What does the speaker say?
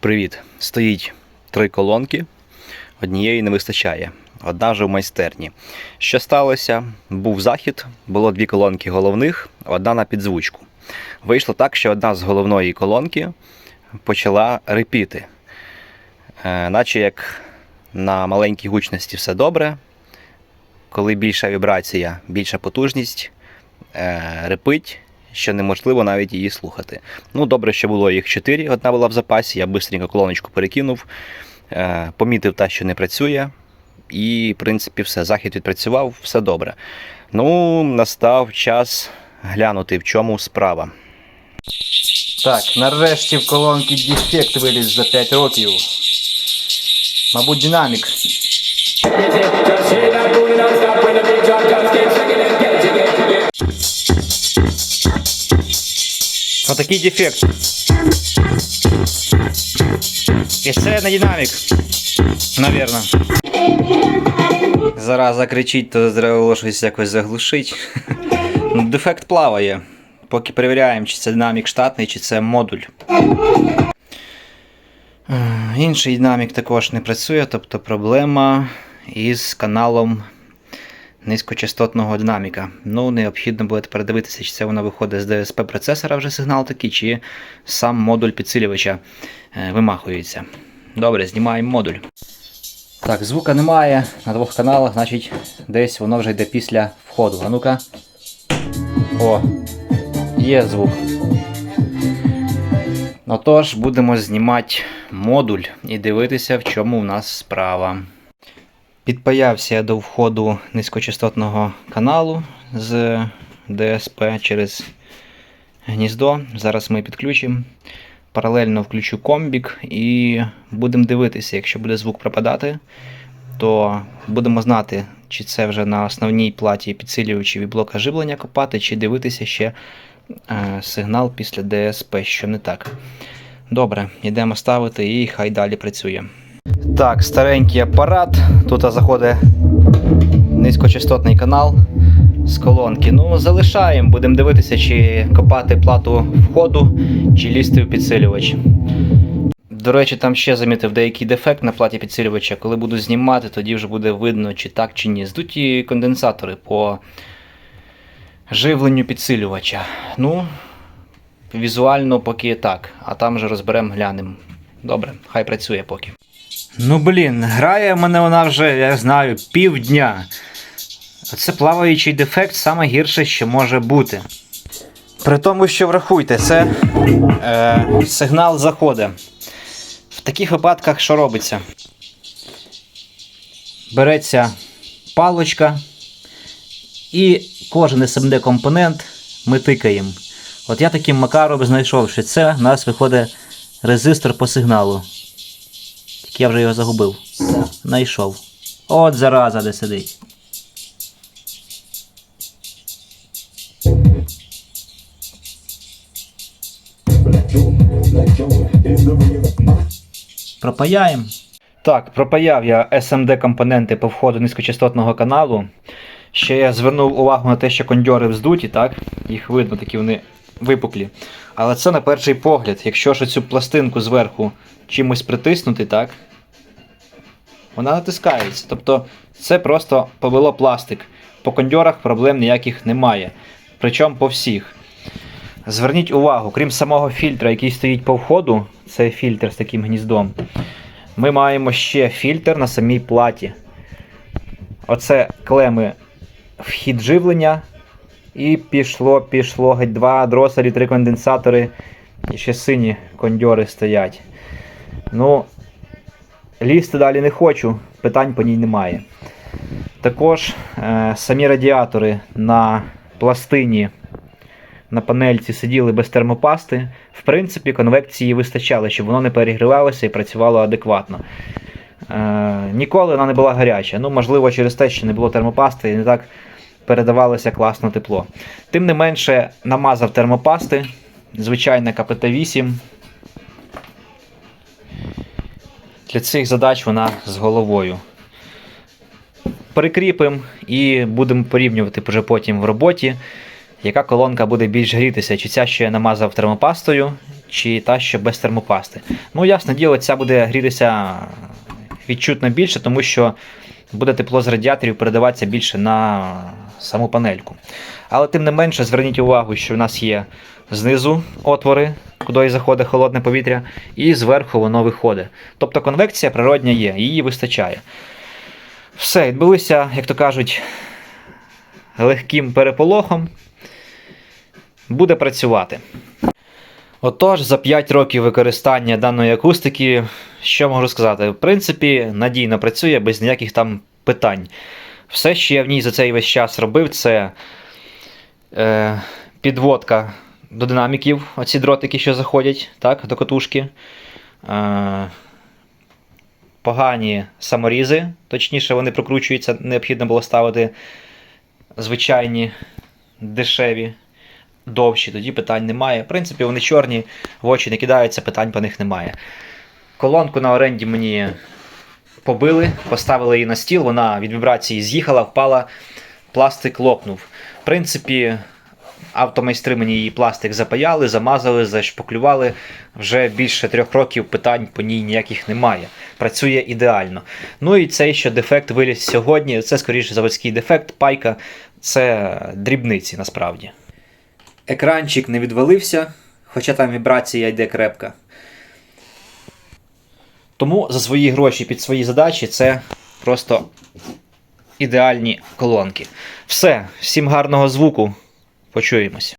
Привіт! Стоїть три колонки, однієї не вистачає. Одна вже в майстерні. Що сталося? Був захід, було дві колонки головних, одна на підзвучку. Вийшло так, що одна з головної колонки почала репіти. Е, наче як на маленькій гучності все добре. Коли більша вібрація, більша потужність, е, репить, що неможливо навіть її слухати. Ну, добре, що було їх чотири, одна була в запасі, я швидко колоночку перекинув, е, помітив те, що не працює, і, в принципі, все. Захід відпрацював, все добре. Ну, настав час глянути, в чому справа. Так, нарешті в колонки дефект виліз за 5 років. Мабуть, динамік. Отакий дефект. І це не динамік. Навірно. Зараз закричить, то треба щось якось заглушить. Ну, Дефект плаває. Поки перевіряємо, чи це динамік штатний, чи це модуль. Е, Інший динамік також не працює, тобто проблема із каналом низькочастотного динаміка. Ну, необхідно буде передивитися, чи це воно виходить з DSP процесора вже сигнал такий, чи сам модуль підсилювача е, вимахується. Добре, знімаємо модуль. Так, звука немає на двох каналах, значить десь воно вже йде після входу. А ну-ка. О, є звук. Отож, будемо знімати модуль і дивитися, в чому в нас справа. Підпаявся я до входу низькочастотного каналу з DSP через гніздо. Зараз ми підключимо. Паралельно включу комбік і будемо дивитися, якщо буде звук пропадати, то будемо знати, чи це вже на основній платі підсилювачів і блока живлення копати, чи дивитися ще е, сигнал після DSP, що не так. Добре, йдемо ставити і хай далі працює. Так, старенький апарат. Тут заходить низькочастотний канал з колонки. Ну, залишаємо, будемо дивитися, чи копати плату входу, чи лізти в підсилювач. До речі, там ще замітив деякий дефект на платі підсилювача. Коли буду знімати, тоді вже буде видно, чи так, чи ні. Здуті конденсатори по живленню підсилювача. Ну, візуально поки так, а там вже розберемо, глянемо. Добре, хай працює поки. Ну блін, грає мене вона вже, я знаю, півдня. Оце плаваючий дефект саме гірше, що може бути. При тому, що врахуйте, це е, сигнал заходить. В таких випадках що робиться? Береться палочка і кожен SMD компонент ми тикаємо. От я таким макаром знайшов, що це у нас виходить резистор по сигналу. Я вже його загубив. Знайшов. От зараза де сидить. Пропаяємо. Так, пропаяв я SMD компоненти по входу низькочастотного каналу. Ще я звернув увагу на те, що кондьори вздуті, так? Їх видно, такі вони випуклі. Але це на перший погляд. Якщо ж цю пластинку зверху чимось притиснути, так? Вона натискається. Тобто це просто повело пластик. По кондьорах проблем ніяких немає. Причому по всіх. Зверніть увагу, крім самого фільтра, який стоїть по входу, це фільтр з таким гніздом. Ми маємо ще фільтр на самій платі. Оце клеми вхід живлення. І пішло, пішло геть два дроселі, три конденсатори. І ще сині кондьори стоять. Ну, лізти далі не хочу, питань по ній немає. Також е, самі радіатори на пластині на панельці сиділи без термопасти. В принципі, конвекції вистачало, щоб воно не перегрівалося і працювало адекватно. Е, ніколи вона не була гаряча. Ну, можливо, через те, що не було термопасти і не так передавалося класно тепло. Тим не менше, намазав термопасти, звичайна КПТ-8. Для цих задач вона з головою. Прикріпимо і будемо порівнювати вже потім в роботі. яка колонка буде більш грітися, чи ця, що я намазав термопастою, чи та, що без термопасти. Ну, ясне діло, ця буде грітися відчутно більше, тому що буде тепло з радіаторів передаватися більше на саму панельку. Але тим не менше, зверніть увагу, що в нас є знизу отвори, куди заходить холодне повітря, і зверху воно виходить. Тобто конвекція природня є, її вистачає. Все, відбулися, як то кажуть, легким переполохом. Буде працювати. Отож, за 5 років використання даної акустики, що можу сказати? В принципі, надійно працює без ніяких там питань. Все, що я в ній за цей весь час робив, це е, підводка до динаміків, оці дротики, що заходять так, до катушки. Е, погані саморізи, точніше, вони прокручуються, необхідно було ставити звичайні дешеві, довші, тоді питань немає. В принципі, вони чорні, в очі не кидаються, питань по них немає. Колонку на оренді мені побили, поставили її на стіл, вона від вібрації з'їхала, впала, пластик лопнув. В принципі, автомайстри мені її пластик запаяли, замазали, зашпаклювали. Вже більше трьох років питань по ній ніяких немає. Працює ідеально. Ну і цей що дефект виліз сьогодні. Це скоріше заводський дефект, пайка. Це дрібниці насправді. Екранчик не відвалився, хоча там вібрація йде крепка. Тому за свої гроші під свої задачі це просто ідеальні колонки. Все, всім гарного звуку. Почуємось.